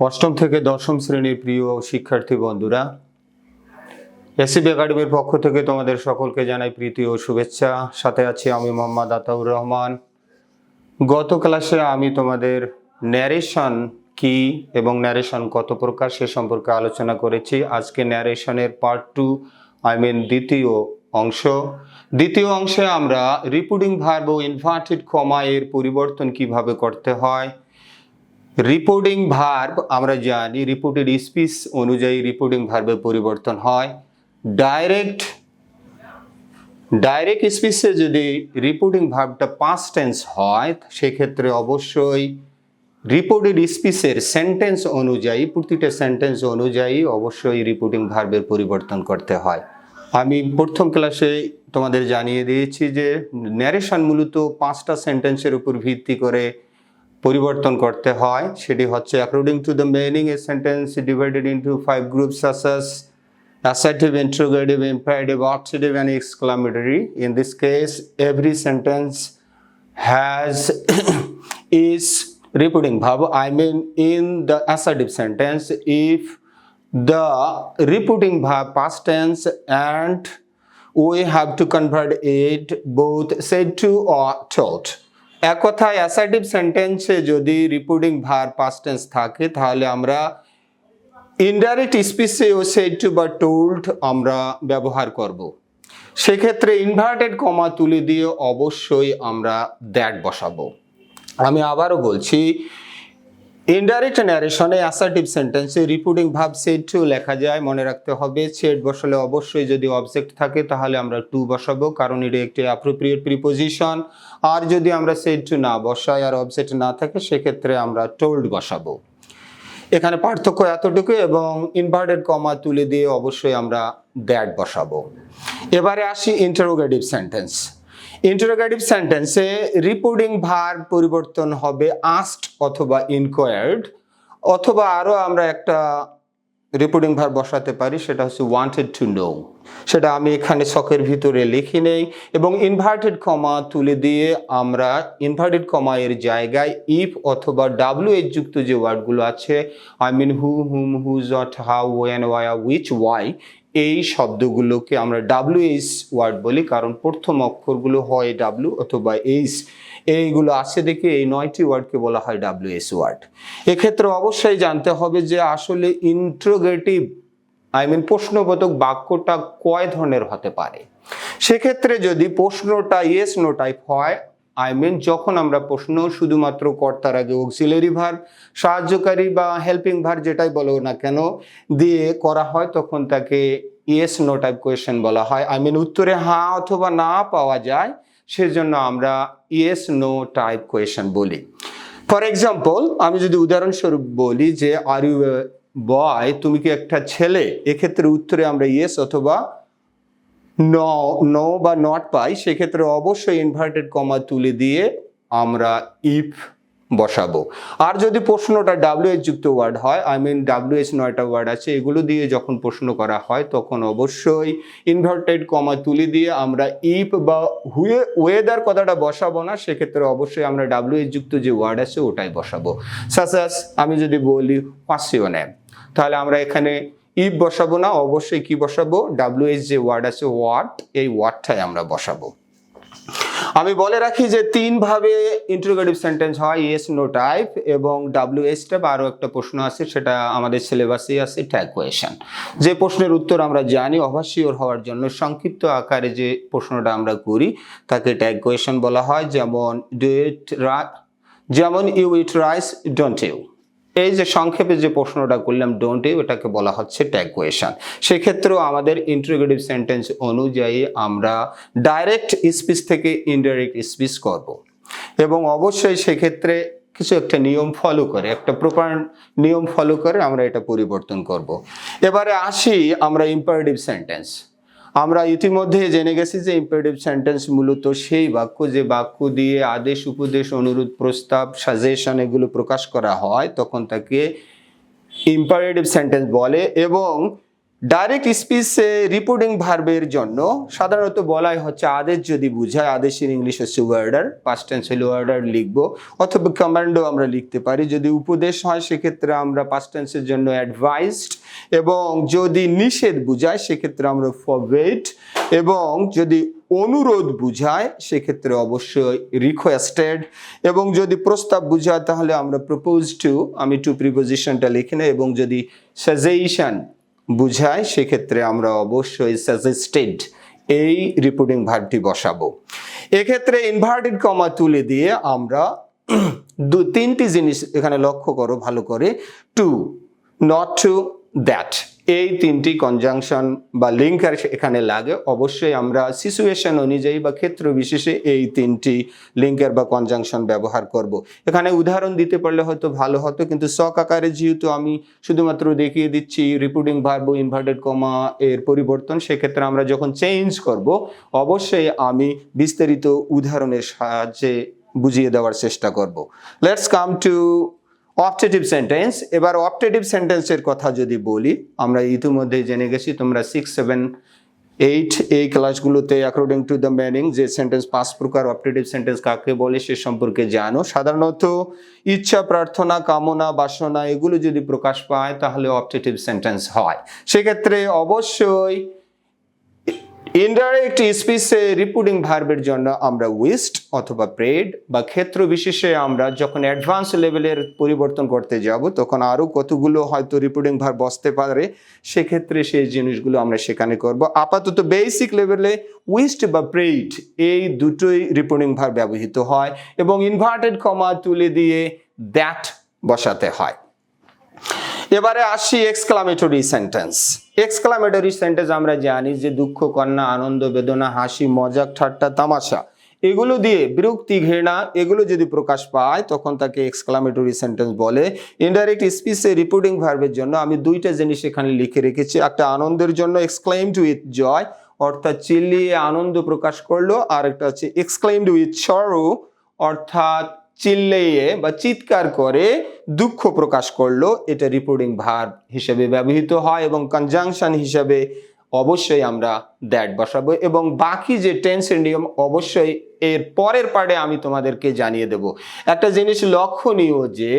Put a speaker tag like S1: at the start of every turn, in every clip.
S1: অষ্টম থেকে দশম শ্রেণির প্রিয় শিক্ষার্থী বন্ধুরা এসিবি একাডেমির পক্ষ থেকে তোমাদের সকলকে জানাই প্রীতি ও শুভেচ্ছা। সাথে আছি আমি মোহাম্মদ আতাউর রহমান। গত ক্লাসে আমি তোমাদের ন্যারেশন কি এবং ন্যারেশন কত প্রকার সে সম্পর্কে আলোচনা করেছি। আজকে ন্যারেশনের পার্ট টু আই মিন দ্বিতীয় অংশ। দ্বিতীয় অংশে আমরা রিপুডিং ভার্ব ও ইনভার্টেড কমা এর পরিবর্তন কীভাবে করতে হয় রিপোর্টিং ভার্ব আমরা জানি রিপোর্টেড স্পিচ অনুযায়ী রিপোর্টিং ভার্বের পরিবর্তন হয়। ডাইরেক্ট ডাইরেক্ট স্পিচে যদি রিপোর্টিং ভার্বটা পাঁচ টেন্স হয়, সেক্ষেত্রে অবশ্যই রিপোর্টেড স্পিচের সেন্টেন্স অনুযায়ী, প্রতিটা সেন্টেন্স অনুযায়ী অবশ্যই রিপোর্টিং ভার্বের পরিবর্তন করতে হয়। আমি প্রথম ক্লাসে তোমাদের জানিয়ে দিয়েছি যে ন্যারেশন মূলত পাঁচটা সেন্টেন্সের উপর ভিত্তি করে পরিবর্তন করতে হয়, সেটি হচ্ছে according to the meaning a sentence divided into five groups সাসাস assertive interrogative imperative optative and exclamatory in this case every sentence has is reporting verb I mean in the assertive sentence if the reporting verb past tense and we have to convert it both said to or টোট এক কথায় assertive সেন্টেন্সে যদি reporting ভার past থাকে, তাহলে আমরা indirect স্পিচেও said to বা টোল্ড আমরা ব্যবহার করব। সেক্ষেত্রে ইনভার্টেড কমা তুলে দিয়ে অবশ্যই আমরা দ্যাট বসাবো। আমি আবারও বলছি ইনডাইরেক্ট ন্যারেশনে অ্যাসার্টিভ সেন্টেন্সে রিপোর্টিং ভাব সেট টু লেখা যায়। মনে রাখতে হবে সেট বসালে অবশ্যই যদি অবজেক্ট থাকে তাহলে আমরা টু বসাবো, কারণ এটি একটি অ্যাপ্রোপ্রিয়েট প্রিপোজিশন আর যদি আমরা সেট টু না বসাই আর অবজেক্ট না থাকে, সেক্ষেত্রে আমরা টোল্ড বসাবো। এখানে পার্থক্য এতটুকু এবং ইনভার্টেড কমা তুলে দিয়ে অবশ্যই আমরা দ্যাট বসাবো। এবারে আসি ইন্টারোগেটিভ সেন্টেন্স ইন্টারোগেটিভ সেন্টেন্সে রিপোর্টিং ভার পরিবর্তন হবে আস্ট অথবা ইনকোয়ার্ড অথবা আরও আমরা একটা রিপোর্টিং ভার বসাতে পারি, সেটা হচ্ছে ওয়ান্টেড টু নো সেটা আমি এখানে শখের ভিতরে লিখি নেই, এবং ইনভার্টেড কমা তুলে দিয়ে আমরা ইনভার্টেড কমা এর জায়গায় ইফ অথবা ডাব্লিউ এর যুক্ত যে ওয়ার্ডগুলো আছে I mean who whom who what how when why which why এই শব্দগুলোকে আমরা ডাব্লিউ এইচ ওয়ার্ড বলি, কারণ প্রথম অক্ষরগুলো হয় ডাব্লিউ অথবা এইচ এইগুলো আছে দেখে এই নয়টি ওয়ার্ডকে বলা হয় ডাব্লিউ এস ওয়ার্ড এক্ষেত্রে অবশ্যই জানতে হবে যে আসলে ইন্ট্রোগেটিভ আই মিন প্রশ্নবোধক বাক্যটা কয় ধরনের হতে পারে? সেক্ষেত্রে যদি প্রশ্নটা ইয়েস নো টাইপ হয় আই মিন যখন আমরা প্রশ্ন শুধুমাত্র কর্তার আগে অক্সিলারি ভার সাহায্যকারী বা হেল্পিং ভার যেটাই বলো না কেন, দিয়ে করা হয়, তখন তাকে ইয়েস নো টাইপ কোয়েশ্চেন বলা হয়। আই মিন উত্তরে হ্যাঁ অথবা না পাওয়া যায়, সেজন্য আমরা ইয়েস নো টাইপ কোয়েশ্চেন বলি। ফর এক্সাম্পল আমি যদি উদাহরণস্বরূপ বলি যে আর ইউ বয় তুমি কি একটা ছেলে? এক্ষেত্রে উত্তরে আমরা ইয়েস অথবা নো নো বা নট পাই, সেক্ষেত্রে অবশ্যই ইনভার্টেড কমা তুলে দিয়ে আমরা ইফ বসাবো। আর যদি প্রশ্নটা ডাব্লিউ এস যুক্ত ওয়ার্ড হয় আই মিন ডাব্লিউ এস নয়টা ওয়ার্ড আছে, এগুলো দিয়ে যখন প্রশ্ন করা হয়, তখন অবশ্যই ইনভার্টেড কমা তুলে দিয়ে আমরা ইফ বা হুয়ে ওয়েদার কথাটা বসাবো না, সেক্ষেত্রে অবশ্যই আমরা ডাব্লিউ এস যুক্ত যে ওয়ার্ড আছে, ওটাই বসাবো। সাসাস আমি যদি বলি পাসিওনে তাহলে আমরা এখানে ইফ বসাবো না, অবশ্যই কি বসাবো? ডাব্লিউ এস যে ওয়ার্ড আছে ওয়ার্ড এই ওয়ার্ডটাই আমরা বসাবো। আমি বলে রাখি যে তিন ভাবে ইন্টারোগেটিভ সেন্টেন্স হয় ইয়েস নো টাইপ এবং ডাব্লিউ এস টাইপ আরও একটা প্রশ্ন আছে, সেটা আমাদের সিলেবাসেই আছে ট্যাগ কোয়েশন যে প্রশ্নের উত্তর আমরা জানি, অবশ্যই হওয়ার জন্য সংক্ষিপ্ত আকারে যে প্রশ্নটা আমরা করি, তাকে ট্যাগ কোয়েশন বলা হয়, যেমন ডু ইট যেমন you eat rice don't you এই যে সংক্ষেপে যে প্রশ্নটা করলাম ডোন্ট ইউ এটাকে বলা হচ্ছে ট্যাগ কোয়েশন সেক্ষেত্রেও আমাদের ইন্টারোগেটিভ সেন্টেন্স অনুযায়ী আমরা ডাইরেক্ট স্পিচ থেকে ইনডাইরেক্ট স্পিচ করব। এবং অবশ্যই সেক্ষেত্রে কিছু একটা নিয়ম ফলো করে, একটা প্রপার নিয়ম ফলো করে আমরা এটা পরিবর্তন করব। এবারে আসি আমরা ইম্পারেটিভ সেন্টেন্স আমরা ইতিমধ্যে জেনে গেছি যে ইম্পারেটিভ সেন্টেন্স মূলত সেই বাক্য যে বাক্য দিয়ে আদেশ, উপদেশ, অনুরোধ, প্রস্তাব সাজেশন এগুলো প্রকাশ করা হয়, তখন তাকে ইম্পারেটিভ সেন্টেন্স বলে এবং ডাইরেক্ট স্পিচে রিপোর্টিং ভার্বের জন্য সাধারণত বলাই হচ্ছে আদেশ যদি বুঝায় আদেশের ইংলিশ হচ্ছে ওয়ার্ডার পাস্ট টেন্স হলে ওয়ার্ডার লিখব, অথবা কমান্ডও আমরা লিখতে পারি। যদি উপদেশ হয়, সেক্ষেত্রে আমরা পাস্ট টেন্সের জন্য অ্যাডভাইসড এবং যদি নিষেধ বুঝায়, সেক্ষেত্রে আমরা ফরওয়েট এবং যদি অনুরোধ বুঝায়, সেক্ষেত্রে অবশ্যই রিকোয়েস্টেড এবং যদি প্রস্তাব বুঝায়, তাহলে আমরা প্রপোজ টু আমি টু প্রিপোজিশনটা লিখি না এবং যদি সাজেশন বুঝায়, সেক্ষেত্রে আমরা অবশ্যই সাজেস্টেড এই রিপোর্টিং ভার্বটি বসাবো। এক্ষেত্রে ইনভার্টেড কমা তুলে দিয়ে আমরা দু তিনটি জিনিস এখানে লক্ষ্য করো ভালো করে। টু নট টু দ্যাট এই তিনটি কনজাংশন বা লিঙ্কার এখানে লাগে, অবশ্যই আমরা সিচুয়েশন অনুযায়ী বা ক্ষেত্র বিশেষে এই তিনটি লিঙ্কের বা কনজাংশন ব্যবহার করব। এখানে উদাহরণ দিতে পারলে হয়তো ভালো হতো, কিন্তু শখ আকারে যেহেতু আমি শুধুমাত্র দেখিয়ে দিচ্ছি রিপোর্টিং ভার্ব ইনভার্টেড কমা এর পরিবর্তন, সেক্ষেত্রে আমরা যখন চেঞ্জ করব, অবশ্যই আমি বিস্তারিত উদাহরণের সাহায্যে বুঝিয়ে দেওয়ার চেষ্টা করব let's come to optative sentence এবার অপটেটিভ সেন্টেন্সের কথা যদি বলি, আমরা ইতিমধ্যে জেনে গেছি, তোমরা সিক্স সেভেন এইট এই ক্লাসগুলোতে অ্যাকর্ডিং টু দ্য ম্যানিং যে সেন্টেন্স পাঁচ প্রকার অপটেটিভ সেন্টেন্স কাকে বলে সে সম্পর্কে জানো। সাধারণত ইচ্ছা, প্রার্থনা, কামনা, বাসনা এগুলো যদি প্রকাশ পায় তাহলে অপটেটিভ সেন্টেন্স হয়। সেক্ষেত্রে অবশ্যই ইনডাইরেক্ট স্পিচে রিপোর্টিং ভার্বের জন্য আমরা উইস্ট অথবা প্রেড বা ক্ষেত্র বিশেষে আমরা যখন অ্যাডভান্স লেভেলের পরিবর্তন করতে যাব, তখন আরও কতগুলো হয়তো রিপোর্টিং ভার্ব বসতে পারে, সেক্ষেত্রে সেই জিনিসগুলো আমরা সেখানে করব। আপাতত বেসিক লেভেলে উইস্ট বা প্রেড এই দুটোই রিপোর্টিং ভার্ব ব্যবহৃত হয় এবং ইনভার্টেড কমা তুলে দিয়ে দ্যাট বসাতে হয়। এবারে আসি এক্সক্লামেটরি সেন্টেন্স এক্সক্লামেটরি সেন্টেন্স আমরা জানি যে দুঃখ, কন্যা, আনন্দ, বেদনা, হাসি, মজাক, ঠাট্টা, তামাশা। এগুলো দিয়ে বিরক্তি, ঘৃণা, এগুলো যদি প্রকাশ পায়, তখন তাকে এক্সক্লামেটরি সেন্টেন্স বলে। ইনডাইরেক্ট স্পিচে রিপোর্টিং ভার্বের জন্য আমি দুইটা জিনিস এখানে লিখে রেখেছি। একটা আনন্দের জন্য এক্সক্লেমড উইথ জয় অর্থাৎ চিল্লিয়ে আনন্দ প্রকাশ করল। আর একটা হচ্ছে এক্সক্লেমড উইথ সরো অর্থাৎ চিল্লিয়ে বা চিৎকার করে দুঃখ প্রকাশ করল, এটা রিপোর্টিং ভার্ব হিসেবে ব্যবহৃত হয় এবং কনজাংশন হিসেবে অবশ্যই আমরা দ্যাট বসাবো এবং বাকি যে টেন্সের নিয়ম অবশ্যই এর পরের পার্টে আমি তোমাদেরকে জানিয়ে দেব। একটা জিনিস লক্ষণীয় যে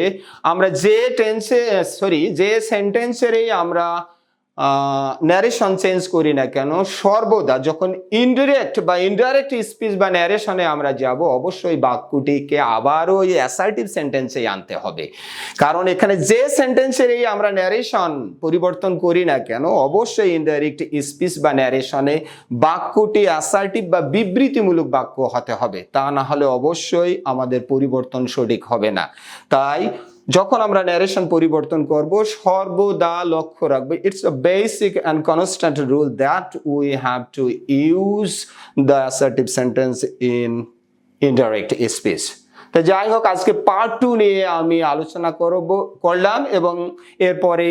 S1: আমরা যে টেন্সে সরি যে সেন্টেন্সেরই আমরা ন্যারেশন চেঞ্জ করি না কেন? সর্বদা যখন ইনডিরেক্ট বা ইনডাইরেক্ট স্পিচ বা ন্যারেশনে আমরা যাব, অবশ্যই বাক্যটিকে আবারও ওই অ্যাসার্টিভ সেন্টেন্সে আনতে হবে। কারণ এখানে যে সেন্টেন্সের এই আমরা ন্যারেশন পরিবর্তন করি না কেন, অবশ্যই ইনডাইরেক্ট স্পিচ বা ন্যারেশনে বাক্যটি অ্যাসার্টিভ বা বিবৃতিমূলক বাক্য হতে হবে। তা না হলে অবশ্যই আমাদের পরিবর্তন সঠিক হবে না। তাই যখন আমরা ন্যারেশন পরিবর্তন করব, সর্বদা লক্ষ্য রাখব it's a basic and constant rule that we have to use the assertive sentence in indirect speech তো যাই হোক, আজকে পার্ট টু নিয়ে আমি আলোচনা করব, করলাম এবং এরপরে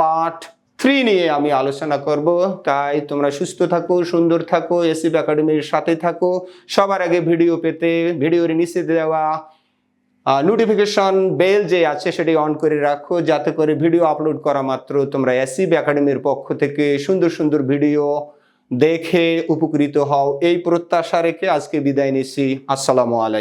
S1: পার্ট থ্রি নিয়ে আমি আলোচনা করব। তাই তোমরা সুস্থ থাকো, সুন্দর থাকো এসিপ একাডেমির সাথে থাকো। সবার আগে ভিডিও পেতে ভিডিওর নিচে দেওয়া নোটিফিকেশন বেল যে আছে সেটি অন করে রাখো, যাতে করে ভিডিও আপলোড করা মাত্র তোমরা এসিব একাডেমির পক্ষ থেকে সুন্দর সুন্দর ভিডিও দেখে উপকৃত হও। এই প্রত্যাশা রেখে আজকে বিদায় নিচ্ছি। আসসালামু আলাইকুম।